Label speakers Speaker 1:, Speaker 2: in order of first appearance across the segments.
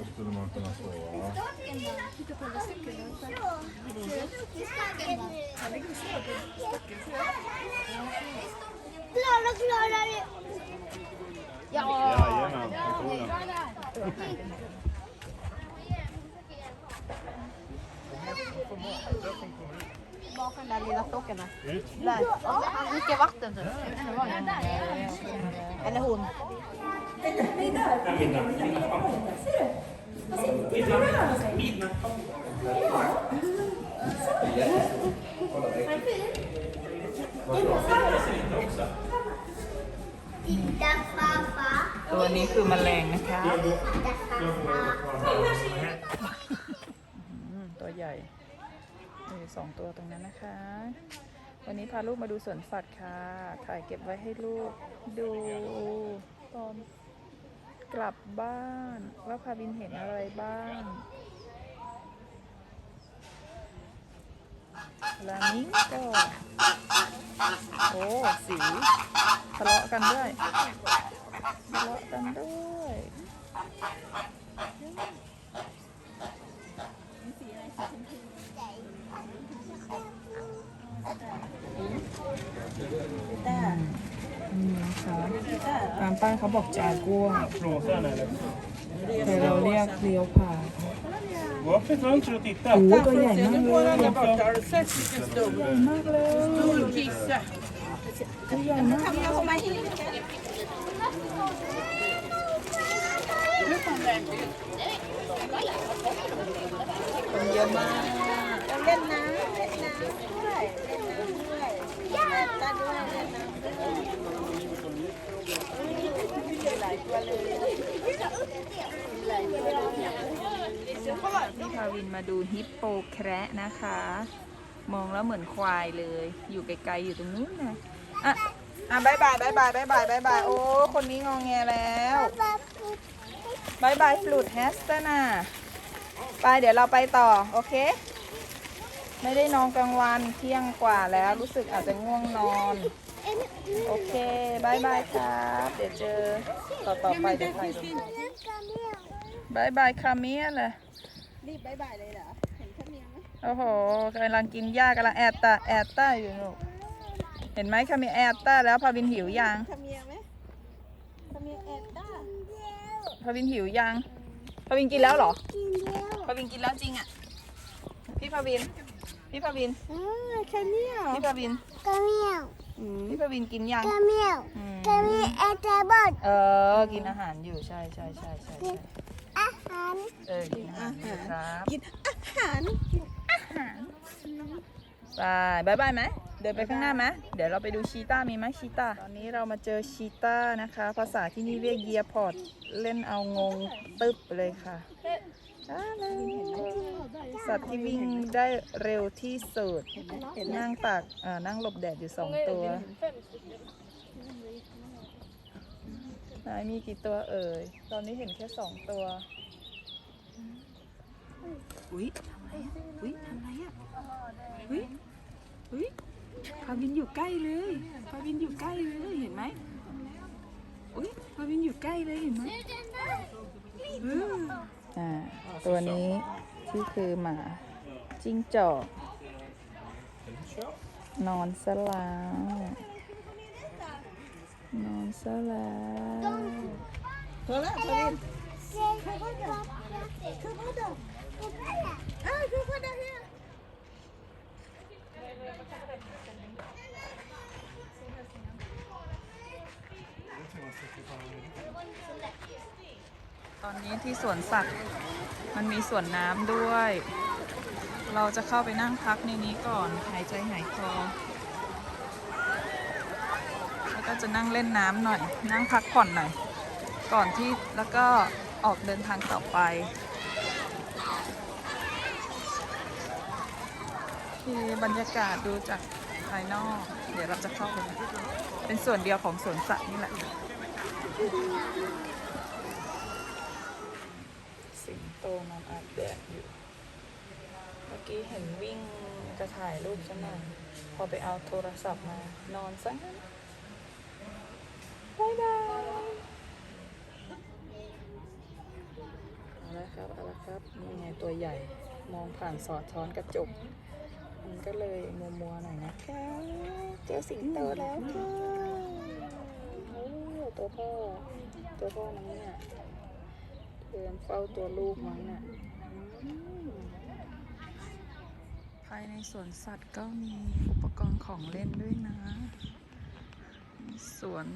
Speaker 1: Så skulle man kunna sova
Speaker 2: va? Klara
Speaker 1: klarar det!
Speaker 3: Ja! Jajamän, det. Bakom den där lilla stocken
Speaker 1: där.
Speaker 3: Där. Han dricker vatten typ. Eller hon.
Speaker 2: Titta pappa!
Speaker 4: ตัวนี้คือแมลงนะคะ
Speaker 2: Titta pappa!
Speaker 4: อืมตัวใหญ่มีสองตัวตรงนั้นนะคะ วันนี้พาลูกมาดูสวนสัตว์ค่ะ ถ่ายเก็บไว้ให้ลูกดูตอน กลับบ้านว่าพาวินเห็นอะไรบ้าง ลานิงก็โอ้สีทะเลาะกันด้วยทะเลาะกันด้วย นี่นะคะตามป้ายเขาบอกจากัวแต่เราเรียกเลี้ยวผ่า
Speaker 1: Varför fönstret och titta?
Speaker 4: Jo, då gärna. Nu går han där borta.
Speaker 5: Har du sett vilken stor? Stor kisse. Kan jag komma hit? Nu kom den.
Speaker 3: Kom gömma. Jag lämnar. Lämnar. Lämnar. Lämnar. Lämnar.
Speaker 4: พี่พาวินมาดูฮิปโปแคระนะคะ มองแล้วเหมือนควายเลย อยู่ไกลๆอยู่ตรงนู้นนะอะอะบายบายบายบายบายบายบายบายโอ้ คนนี้งองแงแล้วบายบายฟลูดแฮสต์น่ะไปเดี๋ยวเราไปต่อ โอเค ไม่ได้นอนกลางวันเที่ยงกว่าแล้วรู้สึกอาจจะง่วงนอน โอเคบายบายครับ เดี๋ยวเจอต่อต่อไปเดี๋ยวไปดูบายบายคาเมียเลย
Speaker 3: รีบบ๊ายบายเลยเหรอ เห็นข้าวเหนียวไหม
Speaker 4: โอ้โหกำลังกินหญ้ากำลังแอดตาแอดต้าอยู่ลูกเห็นไหมคาเมียแอดต้าแล้วพาวินหิวยัง
Speaker 3: ข้าวเหนียวไหมข้าวเหนียวเอ็ดด้า
Speaker 4: พาวินหิวยังพาวินกินแล้วเหรอพาวินกินแล้วจริงอะ พี่พาวิน พี่พาวิน
Speaker 3: อืมข้าวเหนียว
Speaker 4: พี่พาวิน
Speaker 2: Kamel!
Speaker 3: อืม
Speaker 4: พี่พาวินกินยัง
Speaker 2: Kamel!
Speaker 4: อืม
Speaker 2: Kamel äter bort
Speaker 4: เออ กินอาหารอยู่ใช่ใช่ใช่ใช่ใช่
Speaker 2: ahan.
Speaker 4: เออกินอาหารอยู่ครับ
Speaker 3: กินอาหาร
Speaker 4: ไปบายบายไหมเดินไปข้างหน้าไหมเดี๋ยวเราไปดูชีต้ามีไหมชีต้าตอนนี้เรามาเจอชีต้านะคะ ภาษาที่นี่เรียกเยียพอร์ตเล่นเอางงตึ๊บเลยค่ะอ้าวสัตว์ที่วิ่งได้เร็วที่สุดนั่งตากอ่านั่งหลบแดดอยู่สองตัวไหนมีกี่ตัวเอ่ย ตอนนี้เห็นแค่สองตัว อุ๊ยทำอะไรอะอุ๊ยทำอะไรอะอุ๊ยอุ๊ยพาวินอยู่ใกล้เลยพาวินอยู่ใกล้เลยเห็นไหมอุ๊ยพาวินอยู่ใกล้เลยเห็นไหมเอออ่าตัวนี้ที่คือหมาจิ้งจอกนอนซะแล้วนอนซะแล้ว
Speaker 3: พอแล้วข้าวเหนี
Speaker 4: ตอนนี้ที่สวนสัตว์มันมีสวนน้ำด้วย เราจะเข้าไปนั่งพักในนี้ก่อน หายใจหายคอ แล้วก็จะนั่งเล่นน้ำหน่อย นั่งพักผ่อนหน่อย ก่อนที่แล้วก็ออกเดินทางต่อไป ที่บรรยากาศดูจากภายนอก เดี๋ยวเราจะเข้าไปเป็นส่วนเดียวของสวนสัตว์นี่แหละสิงโตนอนอาบแดดอยู่ เมื่อกี้เห็นวิ่งจะถ่ายรูปซะหน่อยพอไปเอาโทรศัพท์มานอนซะงั้นบายบายเอาละค่ะครับนี่ไงตัวใหญ่มองผ่านสอดท้อนกระจก มันก็เลยมัวมัวๆหน่อยนะคะเจอสิงโตแล้วค่ะโอ้ตัวพ่อ ตัวพ่อมั้งเนี่ยเดินเฝ้าตัวลูกมั้งเนี่ยอืมภายในสวนสัตว์ก็มีอุปกรณ์ของเล่นด้วยนะมีสวน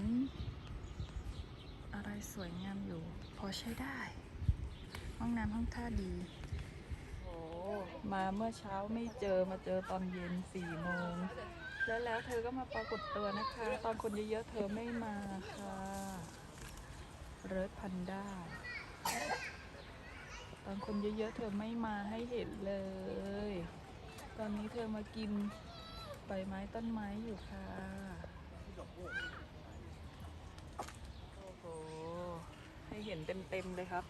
Speaker 4: อะไรสวยงามอยู่ พอใช้ได้ ห้องน้ำห้องท่าดีโอ้ มาเมื่อเช้าไม่เจอมาเจอตอนเย็นสี่โมงแล้วแล้วเธอก็มาปรากฏตัวนะคะ ตอนคนเยอะๆเธอไม่มาค่ะเริร์ดพันด้าตอนคนเยอะๆเธอไม่มาให้เห็นเลย ตอนนี้เธอมากินใบไม้ต้นไม้อยู่ค่ะโอ้โหให้เห็นเต็มๆเลยครับ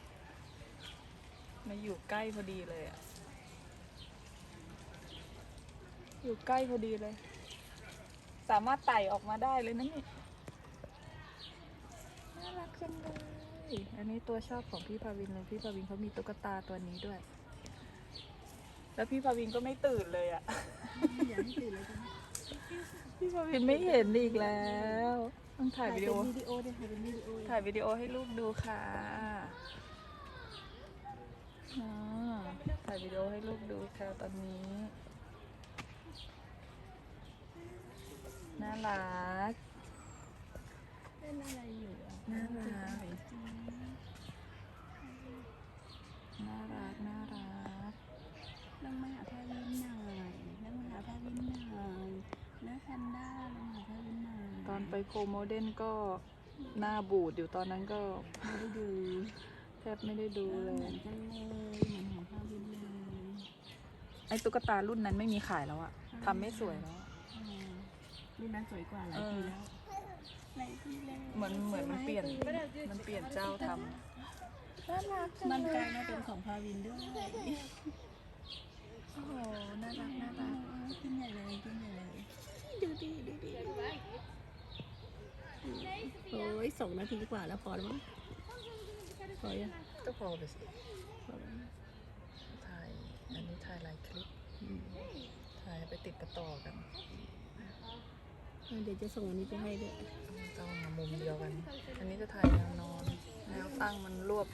Speaker 4: มาอยู่ใกล้พอดีเลยอะ อยู่ใกล้พอดีเลย สามารถไต่ออกมาได้เลยนะนี่น่ารักจังเลยอันนี้ตัวชอบของพี่ภาวินเลยพี่ภาวินเขามีตุ๊กตาตัวนี้ด้วย แล้วพี่ภาวินก็ไม่ตื่นเลยอะ
Speaker 3: อย่าให้ตื่นเลยจ้ะ
Speaker 4: พี่ภาวินไม่เห็นอีกแล้วต้องถ่ายวิดีโอ
Speaker 3: เป็นวิดีโอเดี๋ยวถ่ายเป็นวิดีโอ
Speaker 4: ถ่ายวิดีโอให้ลูกดูค่ะอ่าถ่ายวิดีโอให้ลูกดูค่ะตอนนี้ น่ารัก
Speaker 3: เล่นอะไรอยู่อะ
Speaker 4: น่ารักน่ารัก น่ารัก
Speaker 3: นั่งมาหาพาวินหน่อยนั่งมาหาพาวินหน่อยนะแพนด้านั่งมาหาพาวินหน่อย
Speaker 4: ตอนไปโคโมเดนก็หน้าบูดอยู่ตอนนั้นก็
Speaker 3: ไม่ได้ดู
Speaker 4: แทบไม่ได้ดูเล
Speaker 3: เหมื
Speaker 4: ย
Speaker 3: อนกันเลยเหมือนของพาวินเลย
Speaker 4: ไอ้ตุ๊กตารุ่นนั้นไม่มีขายแล้วอะทำไม่สวยแล้วอะ
Speaker 3: นนั้นสวยกว่าหลายปีแล้วหลายปีแล้ว
Speaker 4: เหมือนเหมือนมันเปลี่ยนมันเปลี่ยนเจ้าทำ
Speaker 3: น่ารักมันกลายมาเป็นของพาวินด้วย
Speaker 4: โอ้โหน่ารักน่ารัก
Speaker 3: กินใหญ่เลยกินใหญ่เลยดูดิดูดิโอ้ยสองนาทีกว่าแล้วพอแล้วมั้งพอยัง
Speaker 4: ก็พอไปสิ
Speaker 3: พอแล้ว
Speaker 4: ถ่ายอันนี้ถ่ายหลายคลิปถ่ายไปติดประต่อกัน
Speaker 3: เดี๋ยวจะส่งอันนี้ไปให้ด้วย
Speaker 4: ต้องมามุมเดียวกัน อันนี้จะถ่ายแนวนอนแนวตั้งมันรวบ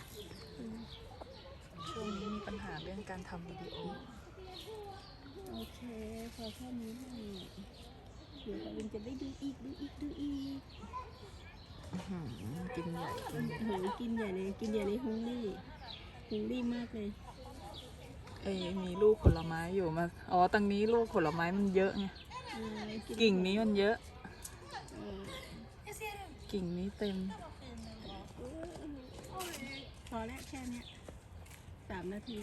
Speaker 4: ช่วงนี้มีปัญหาเรื่องการทำวิดีโอ
Speaker 3: โอเค พอแค่นี้แหละเดี๋ยวพาวินจะได้ดูอีกดูอีกดูอีก
Speaker 4: อื้อหือกินใหญ่กินใหญ่
Speaker 3: โอ้โหกินใหญ่เลยกินใหญ่เลยฮุงลี่ฮุงลี่มากเลย
Speaker 4: เอ้ยมีลูกผลไม้อยู่มา อ๋อตรงนี้ลูกผลไม้มันเยอะไง
Speaker 3: เออ
Speaker 4: กิ่งนี้มันเยอะ
Speaker 3: เออ
Speaker 4: กิ่งนี้เต็ม
Speaker 3: พอแล้วแค่เนี้ยสามนาที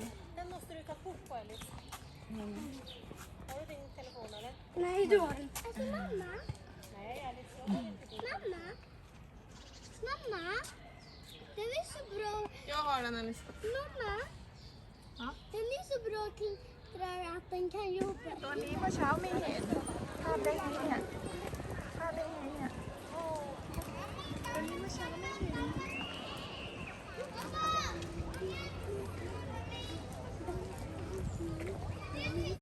Speaker 2: Nej, då. Alltså, mamma. Mamma. Mamma. Den är så bra.
Speaker 5: Jag har den Alice.
Speaker 2: Mamma. Den är så bra ระรัเป็นแค่รูป
Speaker 4: ตัวนี้เมื่อเช้าไม่เห็นภาพได้ไงเนี่ยภาพได้ไงเนี่ยโอ้ตั
Speaker 5: วนี้เมื่อเช้าไม่เห็น